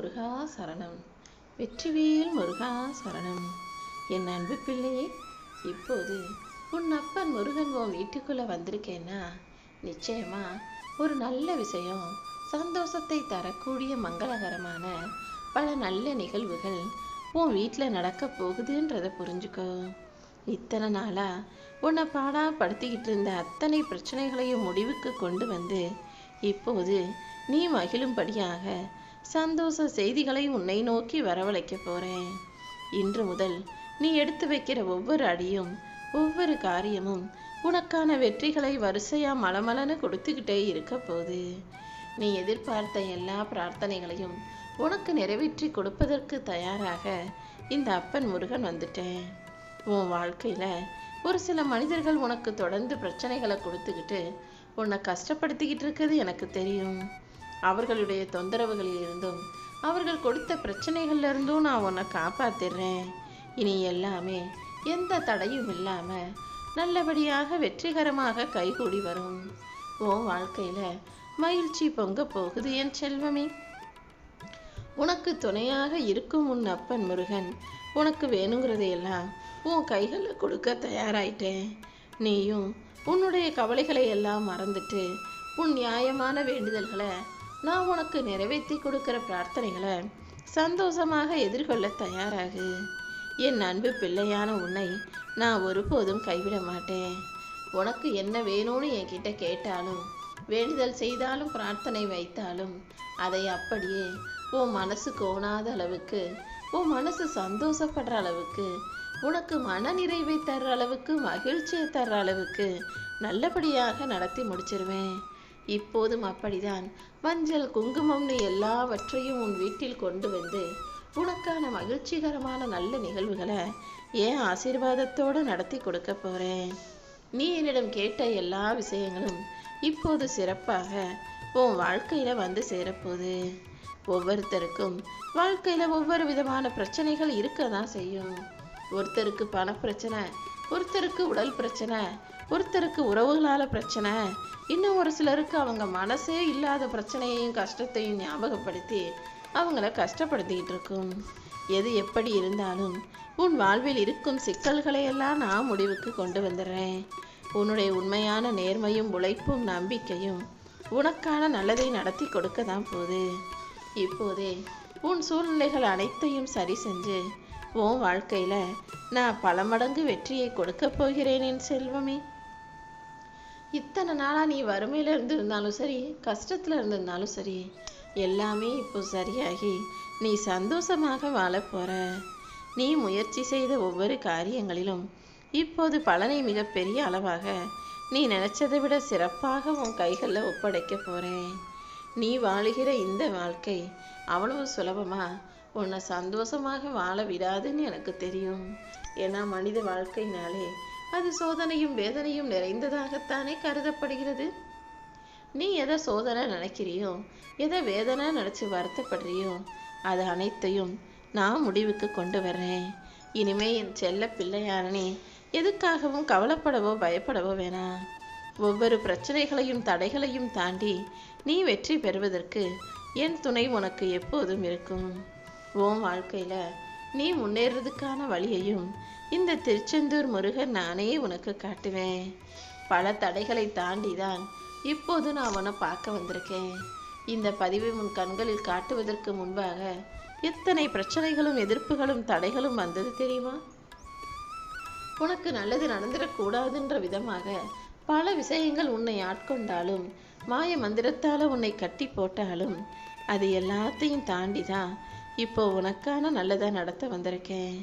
முருகா சரணம். வெற்றிவேல் முருகா சரணம். என் அன்பு பிள்ளையே இப்போது உன் அப்பன் முருகன் உன் வீட்டுக்குள்ளே வந்திருக்கேன்னா நிச்சயமா ஒரு நல்ல விஷயம் சந்தோஷத்தை தரக்கூடிய மங்களகரமான பல நல்ல நிகழ்வுகள் உன் வீட்டில் நடக்க போகுதுன்றதை புரிஞ்சுக்கோ. இத்தனை நாளாக உன்னை பாடாப்படுத்திக்கிட்டு இருந்த அத்தனை பிரச்சனைகளையும் முடிவுக்கு கொண்டு வந்து இப்போது நீ மகிழும்படியாக சந்தோஷ செய்திகளை உன்னை நோக்கி வரவழைக்க போறேன். இன்று முதல் நீ எடுத்து வைக்கிற ஒவ்வொரு அடியும் ஒவ்வொரு காரியமும் உனக்கான வெற்றிகளை வரிசையா மலமலன்னு கொடுத்துக்கிட்டே இருக்க போகுது. நீ எதிர்பார்த்த எல்லா பிரார்த்தனைகளையும் உனக்கு நிறைவேற்றி கொடுப்பதற்கு தயாராக இந்த அப்பன் முருகன் வந்துட்டேன். உன் வாழ்க்கையில ஒரு சில மனிதர்கள் உனக்கு தொடர்ந்து பிரச்சனைகளை கொடுத்துக்கிட்டு உன்னை கஷ்டப்படுத்திக்கிட்டு இருக்கிறது எனக்கு தெரியும். அவர்களுடைய தொந்தரவுகளில் இருந்தும் அவர்கள் கொடுத்த பிரச்சனைகள்லேருந்தும் நான் உன்னை காப்பாத்திடுறேன். இனி எல்லாமே எந்த தடையும் இல்லாமல் நல்லபடியாக வெற்றிகரமாக கைகூடி வரும். உன் வாழ்க்கையில் மகிழ்ச்சி பொங்க போகுது என் செல்வமே. உனக்கு துணையாக இருக்கும் உன் அப்பன் முருகன் உனக்கு வேணுங்கிறதையெல்லாம் உன் கைகளில் கொடுக்க தயாராயிட்டேன். நீயும் உன்னுடைய கவலைகளை எல்லாம் மறந்துட்டு உன் நியாயமான வேண்டுதல்களை நான் உனக்கு நிறைவேற்றி கொடுக்கிற பிரார்த்தனைகளை சந்தோஷமாக எதிர்கொள்ள தயாராகு. என் அன்பு பிள்ளையான உன்னை நான் ஒருபோதும் கைவிட மாட்டேன். உனக்கு என்ன வேணும்னு என்கிட்ட கேட்டாலும் வேண்டுதல் செய்தாலும் பிரார்த்தனை வைத்தாலும் அதை அப்படியே உன் மனசு கோணாத அளவுக்கு உன் மனசு சந்தோஷப்படுற அளவுக்கு உனக்கு மன நிறைவை தர்ற அளவுக்கு மகிழ்ச்சியை தர்ற அளவுக்கு நல்லபடியாக நடத்தி முடிச்சிருவேன். இப்போதும் அப்படிதான். மஞ்சள் குங்குமம்னு எல்லாவற்றையும் உன் வீட்டில் கொண்டு வந்து உனக்கான மகிழ்ச்சிகரமான நல்ல நிகழ்வுகளை ஏன் ஆசீர்வாதத்தோடு நடத்தி கொடுக்க போறேன்? நீ என்னிடம் கேட்ட எல்லா விஷயங்களும் இப்போது சிறப்பாக உன் வாழ்க்கையில வந்து சேரப்போகுது. ஒவ்வொருத்தருக்கும் வாழ்க்கையில ஒவ்வொரு விதமான பிரச்சனைகள் இருக்க தான் செய்யும். ஒருத்தருக்கு பணப்பிரச்சனை ஒருத்தருக்கு உடல் பிரச்சனை ஒருத்தருக்கு உறவுகளால் பிரச்சனை இன்னும் ஒரு சிலருக்கு அவங்க மனசே இல்லாத பிரச்சனையையும் கஷ்டத்தையும் ஞாபகப்படுத்தி அவங்கள கஷ்டப்படுத்திக்கிட்டு இருக்கும். எது எப்படி இருந்தாலும் உன் வாழ்வில் இருக்கும் சிக்கல்களையெல்லாம் நான் முடிவுக்கு கொண்டு வந்துடுறேன். உன்னுடைய உண்மையான நேர்மையும் உழைப்பும் நம்பிக்கையும் உனக்கான நல்லதை நடத்தி கொடுக்க தான் போகுது. இப்போதே உன் சூழ்நிலைகள் அனைத்தையும் சரி செஞ்சு உன் வாழ்க்கையில் நான் பல மடங்கு வெற்றியை கொடுக்கப் போகிறேன் செல்வமே. இத்தனை நாளாக நீ வறுமையில் இருந்திருந்தாலும் சரி கஷ்டத்தில் இருந்திருந்தாலும் சரி எல்லாமே இப்போ சரியாகி நீ சந்தோஷமாக வாழப் போகிற நீ முயற்சி செய்த ஒவ்வொரு காரியங்களிலும் இப்போது பலனை மிகப்பெரிய அளவாக நீ நினைச்சதை விட சிறப்பாக உன் கைகளில் ஒப்படைக்க போகிறேன் நீ வாழுகிற இந்த வாழ்க்கை அவ்வளவு சுலபமா உன்னை சந்தோஷமாக வாழ விடாதுன்னு எனக்கு தெரியும். ஏன்னா மனித வாழ்க்கைனாலே அது சோதனையும் வேதனையும் நிறைந்ததாகத்தானே கருதப்படுகிறது. நீ எதை சோதனை நினைக்கிறியோ எதை வேதனை நினைச்சு வருத்தப்படுறியோ அது அனைத்தையும் நான் முடிவுக்கு கொண்டு வர்றேன். இனிமே என் செல்ல பிள்ளையாரனே எதுக்காகவும் கவலைப்படவோ பயப்படவோ வேணாம் ஒவ்வொரு பிரச்சனைகளையும் தடைகளையும் தாண்டி நீ வெற்றி பெறுவதற்கு என் துணை உனக்கு எப்போதும் இருக்கும். உன் வாழ்க்கையில நீ முன்னேறதுக்கான வழியையும் இந்த திருச்செந்தூர் முருகன் நானே உனக்கு காட்டுவேன். பல தடைகளை தாண்டி தான் இப்போது நான் உன்னை பார்க்க வந்திருக்கேன். இந்த பதிவை உன் கண்களில் காட்டுவதற்கு முன்பாக எத்தனை பிரச்சனைகளும் எதிர்ப்புகளும் தடைகளும் வந்தது தெரியுமா? உனக்கு நல்லது நடந்துடக்கூடாதுன்ற விதமாக பல விஷயங்கள் உன்னை ஆட்கொண்டாலும் மாய மந்திரத்தால் உன்னை கட்டி போட்டாலும் அது எல்லாத்தையும் தாண்டி தான் இப்போ உனக்கான நல்லதாக நடத்த வந்திருக்கேன்.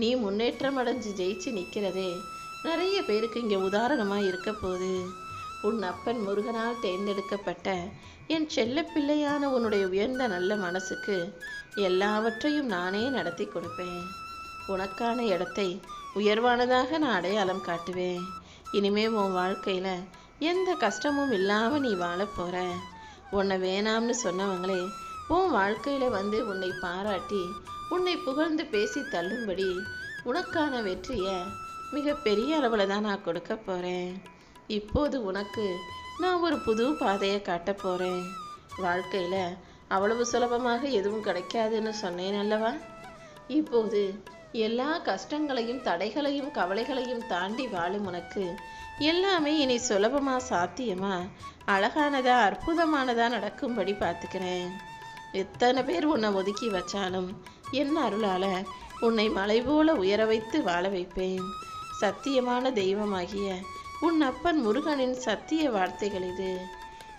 நீ முன்னேற்றம் அடைஞ்சு ஜெயிச்சு நிற்கிறதே நிறைய பேருக்கு இங்கே உதாரணமாக இருக்க போகுது. உன் அப்பன் முருகனால் தேர்ந்தெடுக்கப்பட்ட என் செல்ல பிள்ளையான உன்னுடைய உயர்ந்த நல்ல மனசுக்கு எல்லாவற்றையும் நானே நடத்தி கொடுப்பேன். உனக்கான இடத்தை உயர்வானதாக நான் அடையாளம் காட்டுவேன். இனிமே உன் வாழ்க்கையில் எந்த கஷ்டமும் இல்லாமல் நீ வாழப்போகிற உன்னை வேணாம்னு சொன்னவங்களே உன் வாழ்க்கையில் வந்து உன்னை பாராட்டி உன்னை புகழ்ந்து பேசி தள்ளும்படி உனக்கான வெற்றியை மிக பெரிய அளவில் தான் நான் கொடுக்க போகிறேன் இப்போது உனக்கு நான் ஒரு புது பாதையை காட்ட போகிறேன் வாழ்க்கையில் அவ்வளவு சுலபமாக எதுவும் கிடைக்காதுன்னு சொன்னேன் அல்லவா? இப்போது எல்லா கஷ்டங்களையும் தடைகளையும் கவலைகளையும் தாண்டி வாழும் உனக்கு எல்லாமே இனி சுலபமாக சாத்தியமாக அழகானதா அற்புதமானதாக நடக்கும்படி பார்த்துக்கிறேன். எத்தனை பேர் உன்னை ஒதுக்கி வச்சாலும் என் அருளால உன்னை மலை போல உயர வைத்து வாழ வைப்பேன். சத்தியமான தெய்வமாகிய உன் அப்பன் முருகனின் சத்திய வார்த்தைகள் இது.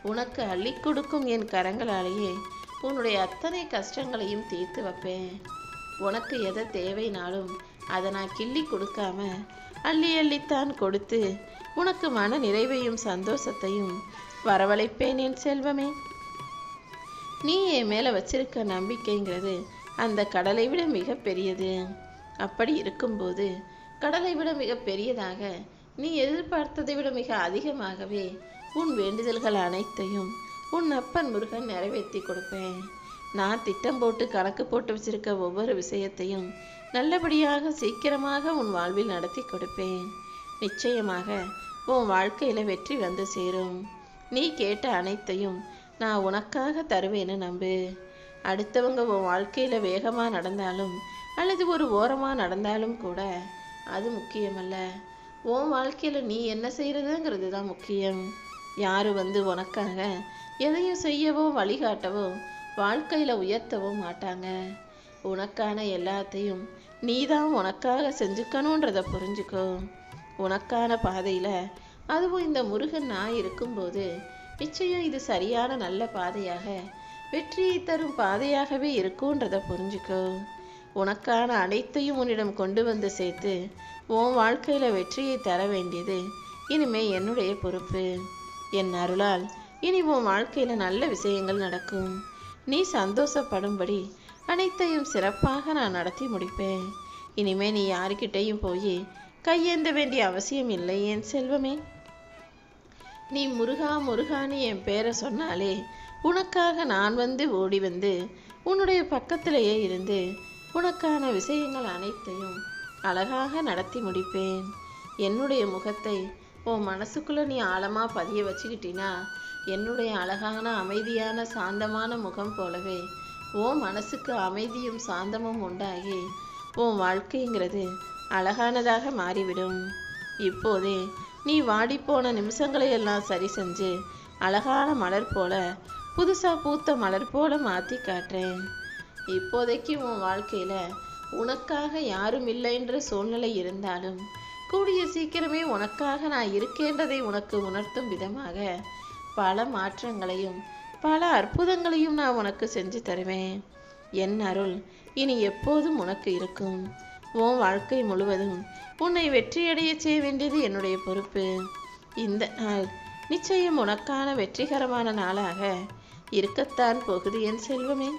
உனக்கு அள்ளி கொடுக்கும் என் கரங்களாலேயே உன்னுடைய அத்தனை கஷ்டங்களையும் தீர்த்து வைப்பேன். உனக்கு எதை தேவைனாலும் அதை நான் கிள்ளி கொடுக்காம அள்ளி அள்ளித்தான் கொடுத்து உனக்கு மன நிறைவையும் சந்தோஷத்தையும் வரவழைப்பேன் என் செல்வமே. நீ என் மேலே வச்சிருக்க நம்பிக்கைங்கிறது அந்த கடலை விட மிக பெரியது. அப்படி இருக்கும்போது கடலை விட மிக பெரியதாக நீ எதிர்பார்த்ததை விட மிக அதிகமாகவே உன் வேண்டுதல்கள் அனைத்தையும் உன் அப்பன் முருகன் நிறைவேற்றி கொடுப்பேன். நான் திட்டம் போட்டு கணக்கு போட்டு வச்சிருக்க ஒவ்வொரு விஷயத்தையும் நல்லபடியாக சீக்கிரமாக உன் வாழ்வில் நடத்தி கொடுப்பேன். நிச்சயமாக உன் வாழ்க்கையில் வெற்றி வந்து சேரும். நீ கேட்ட அனைத்தையும் நான் உனக்காக தருவேன்னு நம்பு. அடுத்தவங்க உன் வாழ்க்கையில் வேகமாக நடந்தாலும் அல்லது ஒரு ஓரமாக நடந்தாலும் கூட அது முக்கியமல்ல. உன் வாழ்க்கையில் நீ என்ன செய்கிறதுங்கிறது தான் முக்கியம். யார் வந்து உனக்காக எதையும் செய்யவோ வழிகாட்டவோ வாழ்க்கையில் உயர்த்தவோ மாட்டாங்க. உனக்கான எல்லாத்தையும் நீ தான் உனக்காக செஞ்சுக்கணுன்றத புரிஞ்சுக்கோ. உனக்கான பாதையில் அதுவும் இந்த முருகன் நான் இருக்கும்போது நிச்சயம் இது சரியான நல்ல பாதையாக வெற்றியை தரும் பாதையாகவே இருக்கும்ன்றதை புரிஞ்சுக்கோ. உனக்கான அனைத்தையும் உன்னிடம் கொண்டு வந்து சேர்த்து உன் வாழ்க்கையில வெற்றியை தர வேண்டியது இனிமே என்னுடைய பொறுப்பு. என் அருளால் இனி உன் வாழ்க்கையில நல்ல விஷயங்கள் நடக்கும். நீ சந்தோஷப்படும்படி அனைத்தையும் சிறப்பாக நான் நடத்தி முடிப்பேன். இனிமே நீ யாருக்கிட்டையும் போய் கையேந்த வேண்டிய அவசியம் இல்லை என் செல்வமே. நீ முருகா முருகான்னு என் பேரை சொன்னாலே உனக்காக நான் வந்து ஓடி வந்து உன்னுடைய பக்கத்திலேயே இருந்து உனக்கான விஷயங்கள் அனைத்தையும் அழகாக நடத்தி முடிப்பேன். என்னுடைய முகத்தை உன் மனசுக்குள்ள நீ ஆழமாக பதிய வச்சுக்கிட்டினா என்னுடைய அழகான அமைதியான சாந்தமான முகம் போலவே உன் மனசுக்கு அமைதியும் சாந்தமும் உண்டாகி உன் வாழ்க்கைங்கிறது அழகானதாக மாறிவிடும். இப்போதே நீ வாடிப்போன நிமிஷங்களை எல்லாம் சரி செஞ்சு அழகான மலர் போல புதுசாக பூத்த மலர் போல மாற்றி காட்டுறேன். இப்போதைக்கு உன் வாழ்க்கையில் உனக்காக யாரும் இல்லைன்ற சூழ்நிலை இருந்தாலும் கூடிய சீக்கிரமே உனக்காக நான் இருக்கேன்றதை உனக்கு உணர்த்தும் விதமாக பல மாற்றங்களையும் பல அற்புதங்களையும் நான் உனக்கு செஞ்சு தருவேன். என் அருள் இனி எப்போதும் உனக்கு இருக்கும். உன் வாழ்க்கை முழுவதும் உன்னை வெற்றியடைய செய்ய வேண்டியது என்னுடைய பொறுப்பு. இந்த நாள் நிச்சயம் உனக்கான வெற்றிகரமான நாளாக இருக்கத்தான் போகுது என் செல்வமே.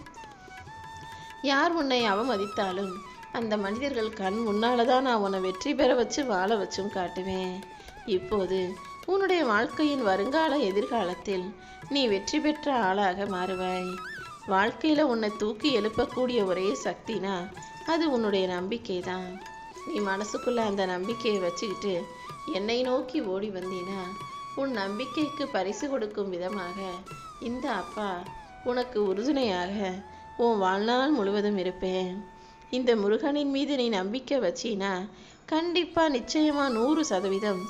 யார் உன்னை அவமதித்தாலும் அந்த மனிதர்கள் கண் முன்னால தான் நான் உன்னை வெற்றி பெற வச்சு வாழ வச்சும் காட்டுவேன். இப்போது உன்னுடைய வாழ்க்கையின் வருங்கால எதிர்காலத்தில் நீ வெற்றி பெற்ற ஆளாக மாறுவாய். வாழ்க்கையில உன்னை தூக்கி எழுப்பக்கூடிய ஒரே சக்தினா அது உன்னுடைய நம்பிக்கை தான் நீ மனசுக்குள்ள அந்த நம்பிக்கையை வச்சுக்கிட்டு என்னை நோக்கி ஓடி வந்தீனா உன் நம்பிக்கைக்கு பரிசு கொடுக்கும் விதமாக இந்த அப்பா உனக்கு உறுதுணையாக உன் வாழ்நாள் முழுவதும் இருப்பேன். இந்த முருகனின் மீது நீ நம்பிக்கை வச்சினா கண்டிப்பாக நிச்சயமாக நூறு சதவீதம்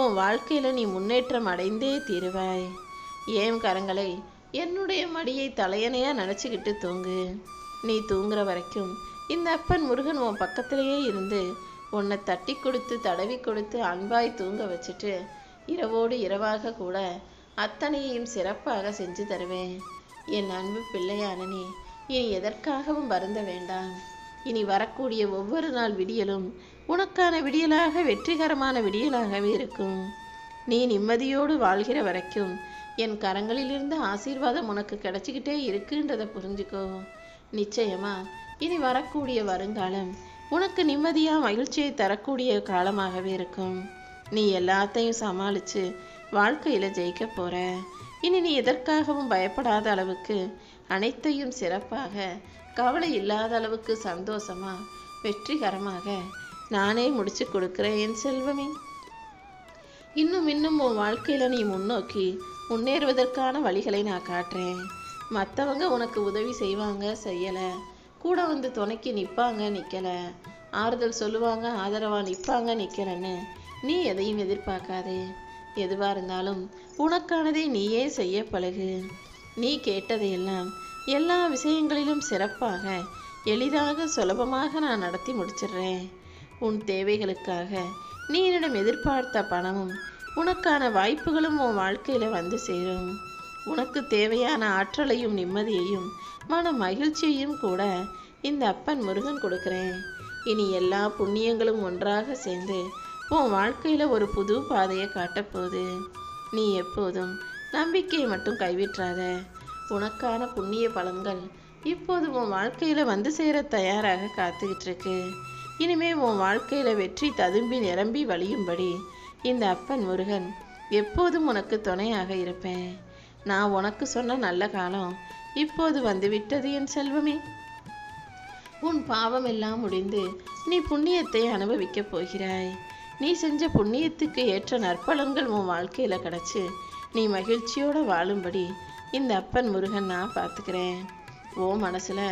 உன் வாழ்க்கையில் நீ முன்னேற்றம் அடைந்தே தீருவாய். ஏன் கரங்களை என்னுடைய மடியை தலையணையாக நினச்சிக்கிட்டு தூங்கு. நீ தூங்குற வரைக்கும் இந்த அப்பன் முருகன் உன் பக்கத்திலேயே இருந்து உன்னை தட்டி கொடுத்து தடவி கொடுத்து அன்பாய் தூங்க வச்சுட்டு இரவோடு இரவாக கூட அத்தனையையும் சிறப்பாக செஞ்சு தருவேன். என் அன்பு பிள்ளையான நீ இனி எதற்காகவும் வருந்த வேண்டாம். இனி வரக்கூடிய ஒவ்வொரு நாள் விடியலும் உனக்கான விடியலாக வெற்றிகரமான விடியலாகவே இருக்கும். நீ நிம்மதியோடு வாழ்கிற வரைக்கும் என் கரங்களிலிருந்து ஆசீர்வாதம் உனக்கு கிடைச்சிக்கிட்டே இருக்குன்றதை புரிஞ்சுக்கோ. நிச்சயமா இனி வரக்கூடிய வருங்காலம் உனக்கு நிம்மதியாக மகிழ்ச்சியை தரக்கூடிய காலமாகவே இருக்கும். நீ எல்லாத்தையும் சமாளிச்சு வாழ்க்கையில ஜெயிக்க போற. இனி நீ எதற்காகவும் பயப்படாத அளவுக்கு அனைத்தையும் சிறப்பாக கவலை இல்லாத அளவுக்கு சந்தோஷமா வெற்றிகரமாக நானே முடிச்சு கொடுக்கிறேன் என் செல்வமே. இன்னும் இன்னும் உன் வாழ்க்கையில நீ முன்னோக்கி முன்னேறுவதற்கான வழிகளை நான் காட்டுறேன். மற்றவங்க உனக்கு உதவி செய்வாங்க செய்யலை. கூட வந்து துணைக்கி நிற்பாங்க நிற்கலை ஆறுதல் சொல்லுவாங்க ஆதரவாக நிற்பாங்க நிற்கலன்னு நீ எதையும் எதிர்பார்க்காதே. எதுவாக இருந்தாலும் உனக்கானதை நீயே செய்ய பழகு. நீ கேட்டதையெல்லாம் எல்லா விஷயங்களிலும் சிறப்பாக எளிதாக சுலபமாக நான் நடத்தி முடிச்சிடுறேன். உன் தேவைகளுக்காக நீ என்னிடம் எதிர்பார்த்த பணமும் உனக்கான வாய்ப்புகளும் உன் வாழ்க்கையில் வந்து சேரும். உனக்கு தேவையான ஆற்றலையும் நிம்மதியையும் மன மகிழ்ச்சியையும் கூட இந்த அப்பன் முருகன் கொடுக்குறேன். இனி எல்லா புண்ணியங்களும் ஒன்றாக சேர்ந்து உன் வாழ்க்கையில் ஒரு புது பாதையை காட்டப்போகுது. நீ எப்போதும் நம்பிக்கையை மட்டும் கைவிட்றாத உனக்கான புண்ணிய பலன்கள் இப்போது உன் வாழ்க்கையில் வந்து சேர தயாராக காத்துக்கிட்டு இருக்கு. இனிமே உன் வாழ்க்கையில் வெற்றி ததும்பி நிரம்பி வழியும்படி இந்த அப்பன் முருகன் எப்போதும் உனக்கு துணையாக இருப்பேன். நான் உனக்கு சொன்ன நல்ல காலம் இப்போது வந்துவிட்டது என் செல்வமே. உன் பாவம் எல்லாம் முடிந்து நீ புண்ணியத்தை அனுபவிக்கப் போகிறாய். நீ செஞ்ச புண்ணியத்துக்கு ஏற்ற நற்பலன்கள் உன் வாழ்க்கையில் கிடச்சி நீ மகிழ்ச்சியோடு வாழும்படி இந்த அப்பன் முருகன் நான் பார்த்துக்கிறேன். ஓ மனசில்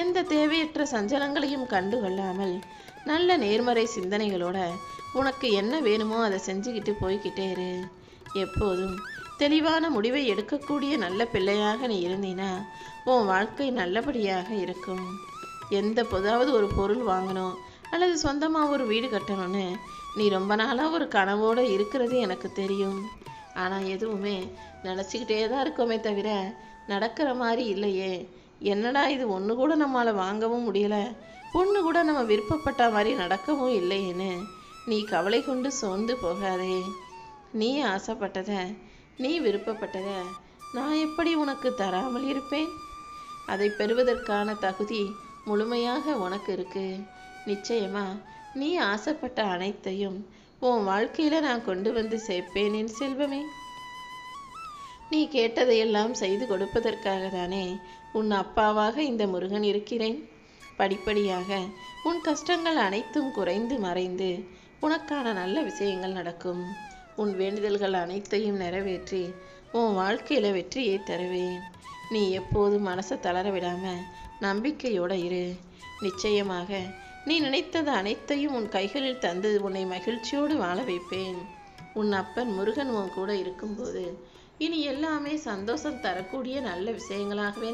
எந்த தேவையற்ற சஞ்சலங்களையும் கண்டு கொள்ளாமல் நல்ல நேர்மறை சிந்தனைகளோட உனக்கு என்ன வேணுமோ அதை செஞ்சுக்கிட்டு போய்கிட்டே இரு. எப்போதும் தெளிவான முடிவை எடுக்கக்கூடிய நல்ல பிள்ளையாக நீ இருந்தீனா உன் வாழ்க்கை நல்லபடியாக இருக்கும். எந்த பொதாவது ஒரு பொருள் வாங்கணும் அல்லது சொந்தமாக ஒரு வீடு கட்டணும்னு நீ ரொம்ப நாளாக ஒரு கனவோடு இருக்கிறது எனக்கு தெரியும். ஆனால் எதுவுமே நினச்சிக்கிட்டே தான் இருக்கோமே தவிர நடக்கிற மாதிரி இல்லையே. என்னடா இது ஒன்று கூட நம்மளால் வாங்கவும் முடியலை. ஒன்று கூட நம்ம விருப்பப்பட்ட மாதிரி நடக்கவும் இல்லையேன்னு நீ கவலை கொண்டு சோர்ந்து போகாதே. நீ ஆசைப்பட்டத நீ விருப்பப்பட்டத நான் எப்படி உனக்கு தராமல் இருப்பேன்? அதை பெறுவதற்கான தகுதி முழுமையாக உனக்கு இருக்கு. நிச்சயமா நீ ஆசைப்பட்ட அனைத்தையும் உன் வாழ்க்கையில நான் கொண்டு வந்து சேர்ப்பேன் என் செல்வமே. நீ கேட்டதையெல்லாம் செய்து கொடுப்பதற்காக தானே உன் அப்பாவாக இந்த முருகன் இருக்கிறேன். படிப்படியாக உன் கஷ்டங்கள் அனைத்தும் குறைந்து மறைந்து உனக்கான நல்ல விஷயங்கள் நடக்கும். உன் வேண்டுதல்கள் அனைத்தையும் நிறைவேற்றி உன் வாழ்க்கையில வெற்றியை தருவேன். நீ எப்போதும் மனசை தளர விடாம நம்பிக்கையோட இரு. நிச்சயமாக நீ நினைத்தது அனைத்தையும் உன் கைகளில் தந்து உன்னை மகிழ்ச்சியோடு வாழ வைப்பேன். உன் அப்பன் முருகன் உன் கூட இருக்கும்போது இனி எல்லாமே சந்தோஷம் தரக்கூடிய நல்ல விஷயங்களாகவே